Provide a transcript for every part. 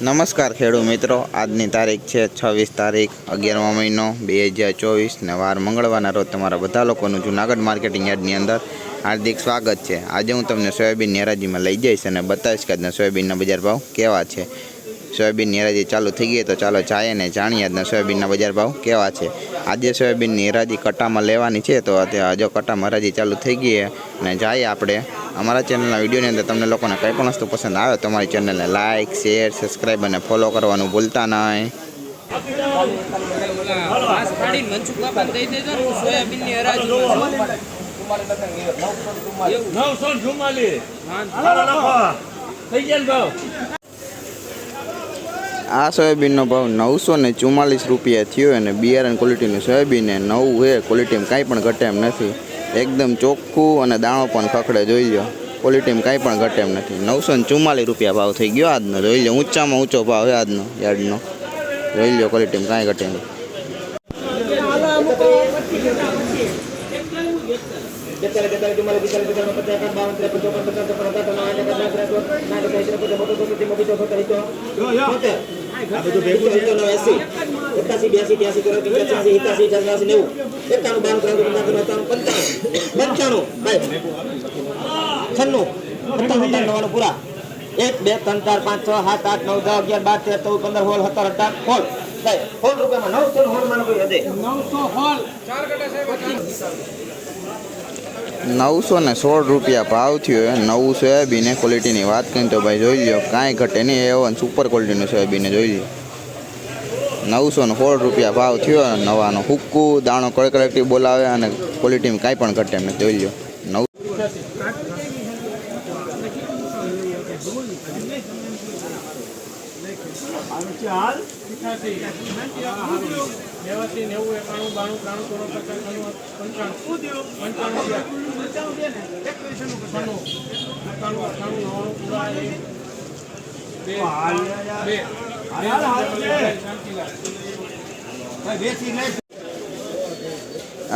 નમસ્કાર ખેડૂત મિત્રો. આજની તારીખ છે છવ્વીસ તારીખ, અગિયારમો મહિનો, બે હજાર ચોવીસ ને વાર મંગળવારના રોજ તમારા બધા લોકોનું જુનાગઢ માર્કેટિંગ યાર્ડની અંદર હાર્દિક સ્વાગત છે. આજે હું તમને સોયાબીનની હરાજીમાં લઈ જઈશ અને બતાવીશ કે આજના સોયાબીનના બજાર ભાવ કેવા છે. સોયાબીનની નેરાજી ચાલુ થઈ ગઈ તો ચાલો જાય ને જાણીએ આજના સોયાબીનના બજાર ભાવ કેવા છે. આજે સોયાબીનની હરાજી કટામાં લેવાની છે તો અત્યારે કટામાં હરાજી ચાલુ થઈ ગઈ અને જાય આપણે અમારા ચેનલના વિડીયોની અંદર તમને લોકોને કંઈ પણ વસ્તુ પસંદ આવે તો અમારી ચેનલને લાઇક શેર, સબસ્ક્રાઈબ અને ફોલો કરવાનું ભૂલતા નહીં. આ સોયાબીનનો ભાવ નવસો ને ચુમ્માલીસ રૂપિયા થયો અને બિયારણ ક્વોલિટીનું સોયાબીન નવું છે ક્વોલિટીમાં કાંઈ પણ ઘટે એમ નથી. એકદમ ચોખ્ખું અને દાણો પણ ખખડે જોઈ લો ક્વોલિટીમાં કાંઈ પણ ઘટે એમ નથી. નવસો ને ચુમ્માલીસ રૂપિયા ભાવ થઈ ગયો આજનો. જોઈ લો ઊંચામાં ઊંચો ભાવ છે આજનો યાર્ડનો. જોઈ લો ક્વોલિટીમાં કાંઈ ઘટે નહીં. પૂરા એક બે ત્રણ ચાર પાંચ છ સાત આઠ નવ દસ અગિયાર બાર તેર ચૌદ પંદર હોલ સત્તર અઢાર હોલ રૂપિયામાં નવસો ને સોળમાં કોઈ હદે નવસો ને સોળ રૂપિયા ભાવ થયો નવું સોયાબીન ક્વોલિટીની વાત કરીએ તો ભાઈ જોઈ લો કાંઈ ઘટે નહીં એવન સુપર ક્વોલિટીનું સોયાબીન જોઈ લો નવસો ને સોળ રૂપિયા ભાવ થયો નવાનો હુક્કું, દાણો કડકડકટી બોલાવે અને ક્વોલિટીમાં કાંઈ પણ ઘટે મેં જોઈ લો નવ પંચાણું.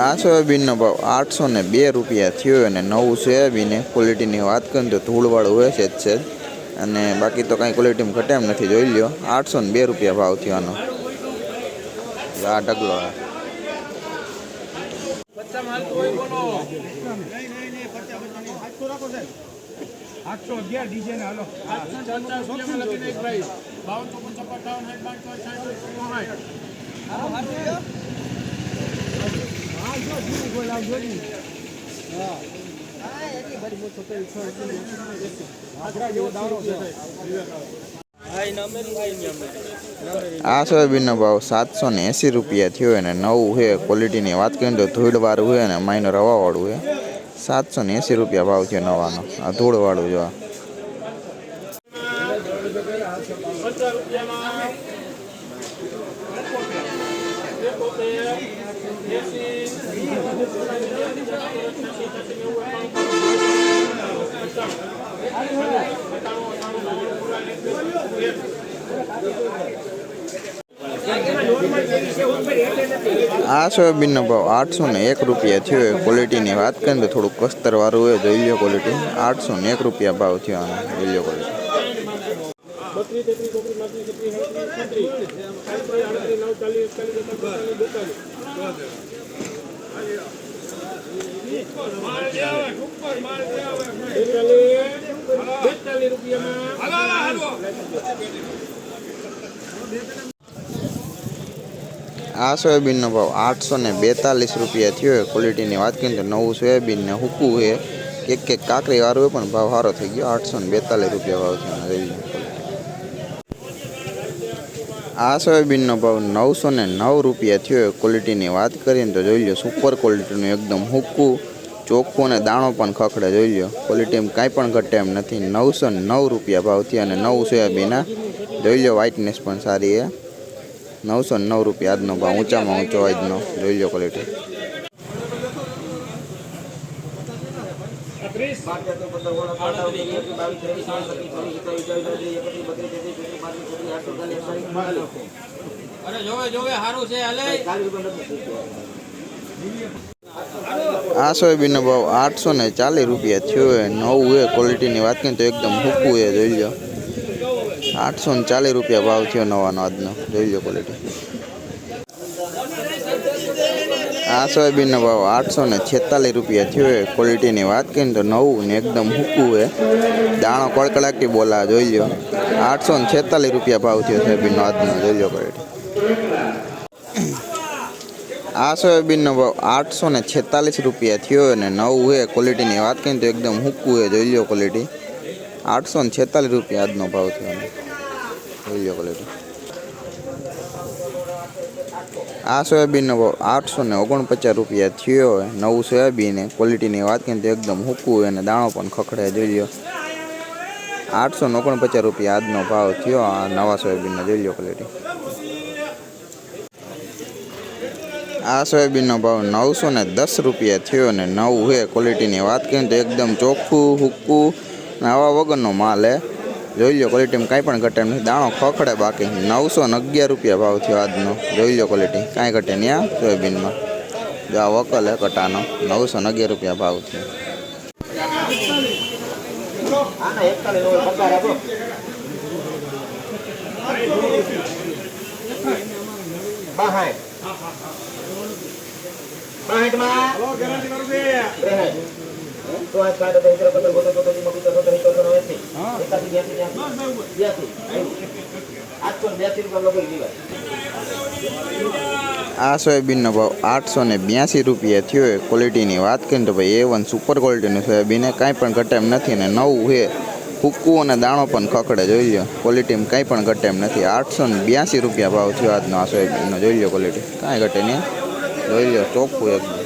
આ સોયાબીનનો ભાવ. આઠસો ને બે રૂપિયા થયો અને નવું સોયાબીન ક્વોલિટીની વાત કરીએ તો ધૂળવાળું હોય છે જ છે. અને બાકી તો કાંઈ ક્વોલિટીમાં ઘટે એમ નથી, જોઈ લ્યો. આઠસો ને બે રૂપિયા ભાવ થયો આ ઢગલો હે. આઠસો અગિયાર ડીજે ને હાલો. બાવન ચોપન છપ્પન આ સોયાબીનનો ભાવ સાતસો ને એંસી રૂપિયા થયો અને નવું છે ક્વોલિટીની વાત કરીએ તો ધૂળવાળું હોય અને માઇનો રવાવાળું છે. સાતસો ને એંસી રૂપિયા ભાવ છે નવાનો આ ધૂળવાળું જો આ. પચાસ રૂપિયામાં એકોતેર એસી આ સોયાબીનનો ભાવ આઠસો ને એક રૂપિયા થયો. હોય ક્વોલિટીની વાત કરીએ તો થોડુંક કસ્તરવાળું હોય, જોઈ લ્યો ક્વોલિટી આઠસો ને એક રૂપિયા ભાવ થયો આનો, જોઈ લ્યો ક્વોલિટી તેત્રીસ ચોત્રીસ પાંત્રીસ છત્રીસ સાડત્રીસ છત્રીસ સાડત્રીસ આડત્રીસ નવ ચાલીસ એકતાલીસ બેતાલીસ બેતાલીસ બેતાલીસ બેતાલીસ રૂપિયામાં આ સોયાબીનનો ભાવ આઠસો ને બેતાલીસ રૂપિયા થયો હોય ક્વોલિટીની વાત કરીએ તો નવું સોયાબીન ને હુકું છે. એક એક કાકરી વાળું પણ ભાવ સારો થઈ ગયો. આઠસો ને બેતાલીસ રૂપિયા ભાવ થયો આનો આ સોયાબીનનો ભાવ નવસો ને નવ રૂપિયા થયો હોય ક્વોલિટીની વાત કરીએ તો જોઈ લો સુપર ક્વોલિટીનું એકદમ હુક્કું ચોખ્ખું અને દાણો પણ ખખડે, જોઈ લો. ક્વોલિટીમાં કાંઈ પણ ઘટે એમ નથી. નવસો નવ રૂપિયા ભાવ થયા અને નવું સોયાબીન જોઈ લો વ્હાઇટનેસ પણ સારી છે. નવસો નવ રૂપિયા આજનો ભાવ, ઊંચામાં ઊંચો આજનો. જોઈ લો ક્વોલિટી આ સોયાબીનનો ભાવ આઠસો ને ચાલીસ રૂપિયા થયો નવું એ ક્વોલિટીની વાત કરીએ તો એકદમ હૂકું છે, જોઈ લો. આઠસો ને ચાલીસ રૂપિયા ભાવ થયો નવાનો આજનો. જોઈ લો ક્વોલિટી આ સોયાબીનનો ભાવ આઠસો ને છેતાલીસ રૂપિયા થયો એ ક્વોલિટીની વાત કરીને તો નવું ને એકદમ હૂકું છે દાણો કડકડાટી બોલા, જોઈ લો. આઠસો ને છેતાલીસ રૂપિયા ભાવ થયો સોયાબીનનો આજનો, જોઈ લો ક્વોલિટી આ સોયાબીનનો ભાવ આઠસો ને છેતાલીસ રૂપિયા થયો અને નવું હે ક્વોલિટીની વાત કરીને તો એકદમ હૂકું હોય જોઈ લો ક્વોલિટી આઠસો ને છેતાલીસ રૂપિયા આજનો ભાવ થયો. જોઈ ક્વોલિટી આ સોયાબીનનો ભાવ આઠસો ને ઓગણપચાસ રૂપિયા થયો હોય. નવું સોયાબીન ક્વોલિટીની વાત કરીએ તો એકદમ હૂકવું હોય અને દાણો પણ ખખડે જોઈ લો આઠસો ને ઓગણપચાસ રૂપિયા આજનો ભાવ થયો આ નવા સોયાબીનનો, જોઈ લો ક્વોલિટી આ સોયાબીનનો ભાવ નવસો ને દસ રૂપિયા થયો અને નવું છે ક્વોલિટીની વાત કરીએ તો એકદમ ચોખ્ખું હુક્કું ને આવા વગરનો માલ હે. જોઈ લો ક્વોલિટીમાં કાંઈ પણ ઘટે નહીં નથી. દાણો ખખડે બાકી. નવસો ને અગિયાર રૂપિયા ભાવ થયો આજનો. જોઈ લો ક્વોલિટી કાંઈ ઘટે નહીં આ સોયાબીનમાં. જો આ વકલ હે કટાનો. નવસો ને અગિયાર રૂપિયા ભાવ થયો. આના એકતાલીસ નો પગાર આપો બાહાઠ બાહાઠમાં બ્યાસી, આઠસો બ્યાસી રૂપિયા લોકો આ સોયાબીનનો ભાવ આઠસો ને બ્યાસી રૂપિયા થયો હોય ક્વોલિટીની વાત કરીને તો ભાઈ એ વન સુપર ક્વોલિટીનું સોયાબીન કાંઈ પણ ઘટે એમ નથી ને નવું છે ફૂકવું અને દાણો પણ ખખડે જોઈ લો ક્વોલિટીમાં કાંઈ પણ ઘટે એમ નથી. આઠસો ને બ્યાસી રૂપિયા ભાવ થયો આજનો આ સોયાબીનનો જોઈ લો ક્વોલિટી કાંઈ ઘટે નહીં. જોઈ લો ચોખ્ખું એકદમ